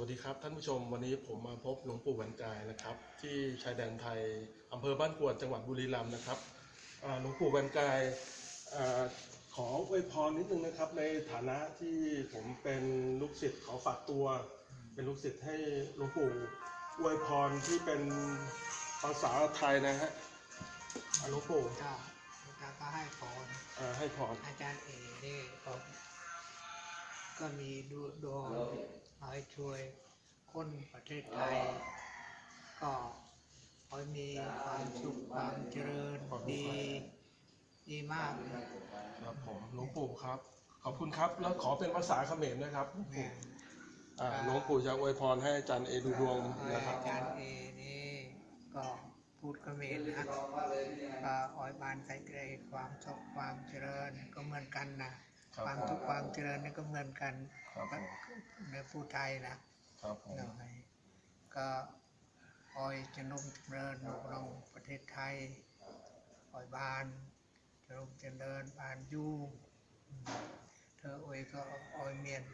วัสดีครับท่านผู้ชมวันนี้ผมมาพบหลวงปู่บรรจายนะครับ ที่ชายแดนไทยอำเภอบ้านกวดจังหวัดบุรีรัมย์นะครับอ่าหลวงปู่บรรจายอ่าขออวยพรนิดนึงนะครับ ในฐานะที่ผมเป็นลูกศิษย์ขอฝากตัว เป็นลูกศิษย์ให้หลวงปู่อวยพรที่เป็นภาษาไทยนะฮะอ่าหลวงปู่ก็แล้วก็ให้พรอ่าให้พรอาจารย์เอนี่ก็ ก็มีดูดวงให้ช่วยคนประเทศไทย ก็ขอให้มีความสุขความเจริญดีดีมากครับผมหลวงปู่ครับ ขอบคุณครับแล้วขอเป็นภาษาเขมรนะครับหลวงปู่เนี่ยอ่าหลวงปู่จะอวยพรให้อาจารย์เอดูดวงนะครับอาจารย์เอนี่ก็พูดเขมรนะก็ออยบานใส่เกรดความสุขความเจริญก็เหมือนกันนะครับความทุกข์ความ เจริญนี่ก็เหมือนกันครับผมในผู้ไทยนะครับผมหน่อยก็ออยจะนุ่มเจริญนุรงประเทศไทยออยบานจะนุ่มเจริญบานอยู่อืมเธอออยก็ออยเมียน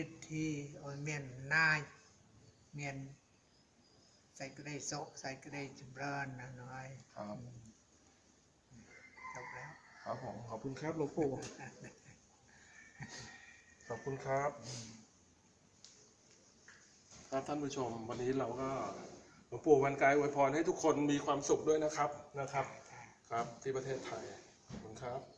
ฤทธิ์ที่ออยเมียนนายเมียนใส่กระไดโซะใส่กระไดจำเริญนะหน่อยครับอืมจบแล้วครับผมขอบคุณครับหลวงปู่ ขอบคุณครับ ครับท่านผู้ชม วันนี้เราก็หลวงปู่วันกายอวยพรให้ทุกคนมีความสุขด้วยนะครับนะครับ ครับที่ประเทศไทยขอบคุณครับ